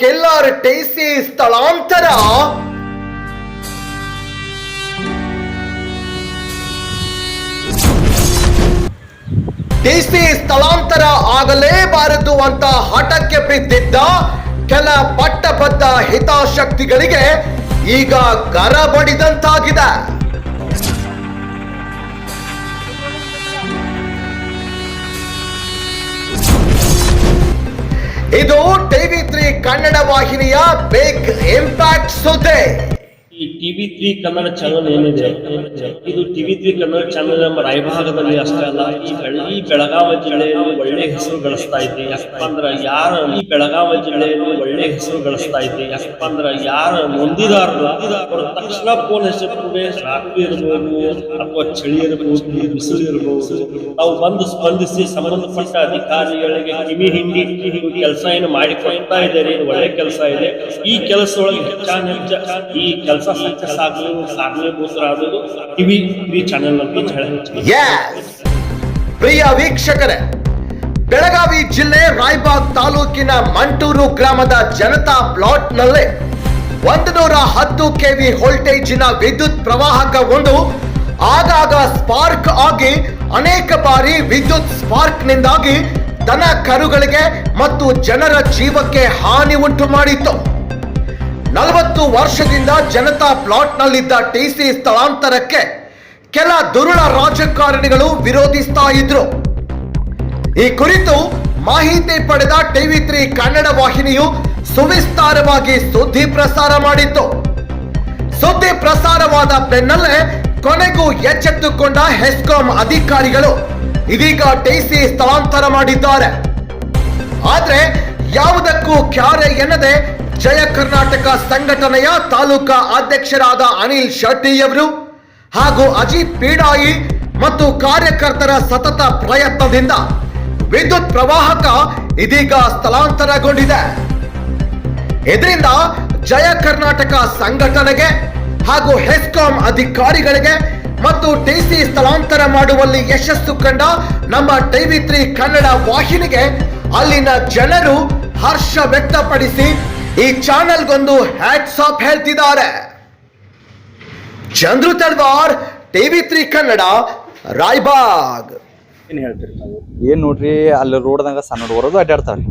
ಕೆಲ್ಲಾರ್ ಟೈಸಿ ಸ್ಥಳಾಂತರ? ಟೈಸಿ ಸ್ಥಳಾಂತರ ಆಗಲೇಬಾರದು ಅಂತ ಹಠಕ್ಕೆ ಬಿದ್ದಿದ್ದ ಕೆಲ ಪಟ್ಟಬದ್ಧ ಹಿತಾಸಕ್ತಿಗಳಿಗೆ ಈಗ ಗರ ಬಡಿದಂತಾಗಿದೆ ಇದು ಟಿವಿ ತ್ರೀ ಕನ್ನಡ ವಾಹಿನಿಯ ಬಿಗ್ ಇಂಪ್ಯಾಕ್ಟ್ ಸುದ್ದಿ. ಟಿವಿ ತ್ರೀ ಕನ್ನಡ ಚಾನಲ್ ಏನಿದೆ? ಇದು ಟಿವಿ ತ್ರೀ ಕನ್ನಡ ಚಾನಲ್ ನಮ್ಮ ರಾಯಭಾಗದಲ್ಲಿ ಅಷ್ಟೇ ಅಲ್ಲ, ಈ ಬೆಳ ಈ ಬೆಳಗಾವಿ ಜಿಲ್ಲೆಯನ್ನು ಒಳ್ಳೆ ಹೆಸರು ಗಳಿಸ್ತಾ ಇದೆ. ಯಾಕಪ್ಪ ಅಂದ್ರ ಯಾರ ಈ ಬೆಳಗಾವಿ ಜಿಲ್ಲೆಯನ್ನು ಒಳ್ಳೆ ಹೆಸರು ಗಳಿಸ್ತಾ ಇದೆ? ಯಾಕಪ್ಪ ಅಂದ್ರ ಯಾರ ನೊಂದಿದಾರರು? ಅವ್ರ ತಕ್ಷಣ ಫೋನ್ ಹೆಸರು ರಾತ್ರಿ ಇರ್ಬೋದು, ಅಥವಾ ಚಳಿ ಇರಬಹುದು ಬಿಸಿಲು ಇರಬಹುದು ನಾವು ಬಂದು ಸ್ಪಂದಿಸಿ ಸಂಬಂಧಪಟ್ಟ ಅಧಿಕಾರಿಗಳಿಗೆ ಕಿವಿ ಹಿಂಡಿ ಕೆಲಸ ಏನು ಮಾಡಿಕೊಳ್ತಾ ಇದ್ದಾರೆ? ಒಳ್ಳೆ ಕೆಲಸ ಇದೆ. ಈ ಕೆಲಸ ಒಳಗೆ ಹೆಚ್ಚಾನ ಹೆಚ್ಚ ಈ ಕೆಲಸ ಸಕ್ಸಸ್ ಆಗಲು ಆಗೋದು ಟಿವಿ ಟಿವಿ ಚಾನೆಲ್ ಅಂತ! ಪ್ರಿಯ ವೀಕ್ಷಕರೇ, ಬೆಳಗಾವಿ ಜಿಲ್ಲೆ ರಾಯಬಾಗ್ ತಾಲೂಕಿನ ಮಂಟೂರು ಗ್ರಾಮದ ಜನತಾ ಪ್ಲಾಟ್ನಲ್ಲಿ ಒಂದು ನೂರ ಹತ್ತು ಕೆವಿ ವೋಲ್ಟೇಜಿನ ವಿದ್ಯುತ್ ಪ್ರವಾಹಕ ಒಂದು ಆಗಾಗ ಸ್ಪಾರ್ಕ್ ಆಗಿ ಅನೇಕ ಬಾರಿ ವಿದ್ಯುತ್ ಸ್ಪಾರ್ಕ್ ನಿಂದಾಗಿ ದನ ಕರುಗಳಿಗೆ ಮತ್ತು ಜನರ ಜೀವಕ್ಕೆ ಹಾನಿ ಉಂಟು ಮಾಡಿತ್ತು ನಲವತ್ತು ವರ್ಷದಿಂದ ಜನತಾ ಪ್ಲಾಟ್ನಲ್ಲಿದ್ದ ಟಿಸಿ ಸ್ಥಳಾಂತರಕ್ಕೆ ಕೆಲ ದುರುಳ ರಾಜಕಾರಣಿಗಳು ವಿರೋಧಿಸ್ತಾ ಇದ್ರು ಈ ಕುರಿತು ಮಾಹಿತಿ ಪಡೆದ ಟಿವಿ ತ್ರೀ ಕನ್ನಡ ವಾಹಿನಿಯು ಸುವಿಸ್ತಾರವಾಗಿ ಸುದ್ದಿ ಪ್ರಸಾರ ಮಾಡಿತ್ತು. ಸುದ್ದಿ ಪ್ರಸಾರವಾದ ಬೆನ್ನಲ್ಲೇ ಕೊನೆಗೂ ಎಚ್ಚೆತ್ತುಕೊಂಡ ಹೆಸ್ಕಾಂ ಅಧಿಕಾರಿಗಳು ಇದೀಗ ಟಿಸಿ ಸ್ಥಳಾಂತರ ಮಾಡಿದ್ದಾರೆ. ಆದ್ರೆ ಯಾವುದಕ್ಕೂ ಕ್ಯಾರೆ ಎನ್ನದೆ ಜಯ ಕರ್ನಾಟಕ ಸಂಘಟನೆಯ ತಾಲೂಕಾ ಅಧ್ಯಕ್ಷರಾದ ಅನಿಲ್ ಶೆಟ್ಟಿಯವರು ಹಾಗೂ ಅಜಿತ್ ಪೀಡಾಯಿ ಮತ್ತು ಕಾರ್ಯಕರ್ತರ ಸತತ ಪ್ರಯತ್ನದಿಂದ ವಿದ್ಯುತ್ ಪ್ರವಾಹಕ ಇದೀಗ ಸ್ಥಳಾಂತರಗೊಂಡಿದೆ. ಇದರಿಂದ ಜಯ ಕರ್ನಾಟಕ ಸಂಘಟನೆಗೆ ಹಾಗೂ ಹೆಸ್ಕಾಂ ಅಧಿಕಾರಿಗಳಿಗೆ ಮತ್ತು ಟಿಸಿ ಸ್ಥಳಾಂತರ ಮಾಡುವಲ್ಲಿ ಯಶಸ್ಸು ಕಂಡ ನಮ್ಮ ಟಿವಿ ತ್ರೀ ಕನ್ನಡ ವಾಹಿನಿಗೆ ಅಲ್ಲಿನ ಜನರು ಹರ್ಷ ವ್ಯಕ್ತಪಡಿಸಿ ಈ ಚಾನೆಲ್ಗೊಂದು ಹ್ಯಾಟ್ಸ್ ಆಫ್ ಹೇಳ್ತಿದ್ದಾರೆ. Chandru Talwar TV three Kannada Raibag. ಏನ್ ಹೇಳ್ತೀರಿ? ತಾವು ಏನ್ ನೋಡ್ರಿ ಅಲ್ಲಿ ರೋಡ್ದಾಗ ಸಣ್ಣ ಹುಡುಗರದು ಅಡ್ಡಾಡ್ತಾವ್ರಿ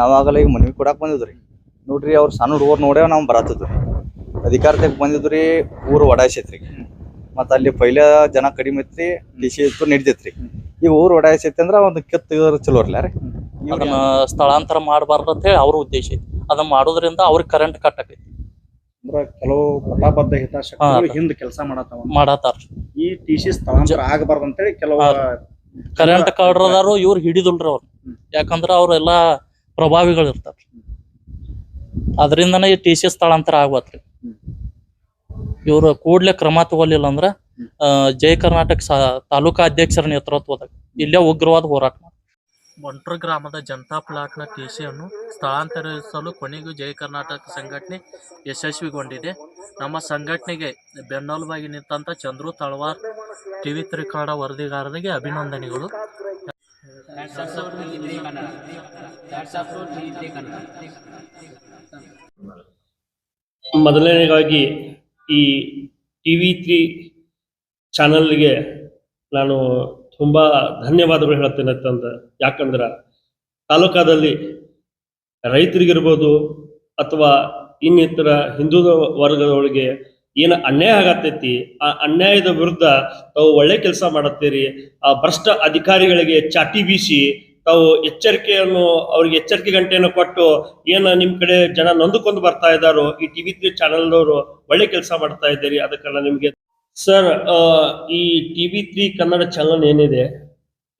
ನಾವಾಗಲ್ಲ ಈಗ ಮನವಿ ಕೊಡಾಕ್ ಬಂದಿದ್ರಿ ನೋಡ್ರಿ ಅವ್ರು ಸಣ್ಣ ಹುಡುಗರು ನೋಡೇ ನಾವು ಬರತ್ತಿದ್ವಿ ಅಧಿಕಾರದಾಗ ಬಂದಿದ್ರಿ ಊರು ಒಡಾಯಿಸೈತ್ರಿ ಮತ್ತ ಅಲ್ಲಿ ಪೈಲ ಜನ ಕಡಿಮೆ ಐತ್ರಿ ಡಿ ಸಿ ಇತ್ತು ನಡಿತೈತ್ರಿ ಈಗ ಊರು ಒಡಾಯಿಸೈತಿ ಅಂದ್ರೆ ಒಂದು ಕೆತ್ತ ಚಲೋ ಇರ್ಲ ರೀ. ಅದನ್ನ ಸ್ಥಳಾಂತರ ಮಾಡಬಾರ್ದು ಅಂತ ಹೇಳಿ ಅವ್ರ ಉದ್ದೇಶ ಐತಿ. ಅದನ್ನ ಮಾಡೋದ್ರಿಂದ ಅವ್ರಿಗೆ ಕರೆಂಟ್ ಕಟ್ ಆಕೈತಿ. ಅಂದ್ರ ಕೆಲವು ಹಿತಾಸಕ್ತಿಗಳು. ಹಿಂದ್ ಕೆಲಸ ಮಾಡತಾರ. ಈ ಟಿಸಿ ಸ್ಥಳಾಂತರ ಆಗಬಾರ್ದು ಅಂತೇಳಿ ಕೆಲವು ಹಾ. ಕರೆಂಟ್ ಕಾಡ್ರದಾರು ಇವ್ರು ಹಿಡಿದುಲ್ರಿ ಅವ್ರು. ಯಾಕಂದ್ರ ಅವ್ರೆಲ್ಲಾ ಪ್ರಭಾವಿಗಳು ಇರ್ತಾರ. ಅದರಿಂದನೇ ಈ ಟಿ ಸಿ ಸ್ಥಳಾಂತರ ಆಗ್ಬಾರ್ದ್ರಿ ಇವ್ರು ಕೂಡ್ಲೆ ಕ್ರಮ ತಗೊಲಿಲ್ಲ ಅಂದ್ರ ಜಯ ಕರ್ನಾಟಕ ತಾಲೂಕಾ ಅಧ್ಯಕ್ಷರ ನೇತೃತ್ವದಾಗ ಇಲ್ಲೇ ಉಗ್ರವಾದ ಹೋರಾಟ ಬಂಟ್ರ ಗ್ರಾಮದ ಜನತಾ ಪ್ಲಾಟ್ನ ಟಿಸಿಯನ್ನು ಸ್ಥಳಾಂತರಿಸಲು ಕೊನೆಗೂ ಜಯ ಕರ್ನಾಟಕ ಸಂಘಟನೆ ಯಶಸ್ವಿಗೊಂಡಿದೆ. ನಮ್ಮ ಸಂಘಟನೆಗೆ ಬೆನ್ನೆಲುಬಾಗಿ ನಿಂತ ಚಂದ್ರು ತಳವಾರ್ ಟಿವಿ ತ್ರಿಕಾಡ ವರದಿಗಾರರಿಗೆ ಅಭಿನಂದನೆಗಳು. ಮೊದಲನೇದಾಗಿ ಈ ಟಿವಿ ತ್ರೀ ಚಾನಲ್ಗೆ ನಾನು ತುಂಬಾ ಧನ್ಯವಾದಗಳು ಹೇಳ್ತೇನೆ ಅಂತಂದ ಯಾಕಂದ್ರ ತಾಲೂಕಾದಲ್ಲಿ ರೈತರಿಗಿರ್ಬೋದು ಅಥವಾ ಇನ್ನಿತರ ಹಿಂದೂ ವರ್ಗದೊಳಗೆ ಏನು ಅನ್ಯಾಯ ಆಗತೈತಿ, ಆ ಅನ್ಯಾಯದ ವಿರುದ್ಧ ತಾವು ಒಳ್ಳೆ ಕೆಲಸ ಮಾಡತ್ತೀರಿ, ಆ ಭ್ರಷ್ಟ ಅಧಿಕಾರಿಗಳಿಗೆ ಚಾಟಿ ಬೀಸಿ ತಾವು ಎಚ್ಚರಿಕೆಯನ್ನು, ಅವ್ರಿಗೆ ಎಚ್ಚರಿಕೆ ಗಂಟೆಯನ್ನು ಕೊಟ್ಟು ಏನು ನಿಮ್ ಕಡೆ ಜನ ನೊಂದುಕೊಂಡು ಬರ್ತಾ ಇದ್ದಾರೋ, ಈ ಟಿವಿ ತ್ರೀ ಚಾನೆಲ್ನವರು ಒಳ್ಳೆ ಕೆಲಸ ಮಾಡ್ತಾ ಇದ್ದೀರಿ, ಅದಕ್ಕೆಲ್ಲ ನಿಮಗೆ ಸರ್ ಈ ಟಿವಿ ತ್ರೀ ಕನ್ನಡ ಚಾನಲ್ ಏನಿದೆ?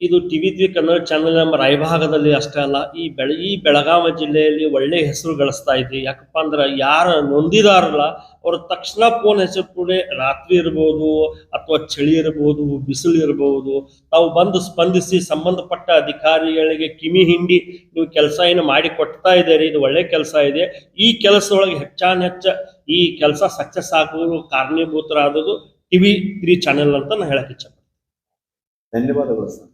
ಇದು ಟಿವಿ ತ್ರೀ ಕನ್ನಡ ಚಾನಲ್ ನಮ್ಮ ರಾಯಭಾಗದಲ್ಲಿ ಅಷ್ಟೇ ಅಲ್ಲ, ಈ ಬೆಳ, ಈ ಬೆಳಗಾವಿ ಜಿಲ್ಲೆಯಲ್ಲಿ ಒಳ್ಳೆ ಹೆಸರು ಗಳಿಸ್ತಾ ಇದೆ. ಯಾಕಪ್ಪ ಅಂದ್ರೆ ಯಾರ ನೊಂದಿದಾರಲ್ಲ, ಅವ್ರ ತಕ್ಷಣ ಫೋನ್ ಹೆಸರು ಕೂಡ ರಾತ್ರಿ ಇರ್ಬೋದು ಅಥವಾ ಚಳಿ ಇರ್ಬೋದು, ಬಿಸಿಲು ಇರ್ಬೋದು, ತಾವು ಬಂದು ಸ್ಪಂದಿಸಿ ಸಂಬಂಧಪಟ್ಟ ಅಧಿಕಾರಿಗಳಿಗೆ ಕಿಮಿ ಹಿಂಡಿ ನೀವು ಕೆಲಸ ಏನು ಮಾಡಿ ಕೊಡ್ತಾ ಇದ್ದೀರಿ, ಇದು ಒಳ್ಳೆ ಕೆಲಸ ಇದೆ. ಈ ಕೆಲಸದೊಳಗೆ ಹೆಚ್ಚಾನ್ ಹೆಚ್ಚ ಈ ಕೆಲಸ ಸಕ್ಸಸ್ ಆಗೋದು ಕಾರಣೀಭೂತರಾದದು ಟಿವಿ ತ್ರೀ ಚಾನೆಲ್ ಅಂತ ನಾನು ಹೇಳಕ್ ಇಚ್ಛೆ ಧನ್ಯವಾದಗಳು ಸರ್.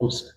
ನಮಸ್ಕಾರ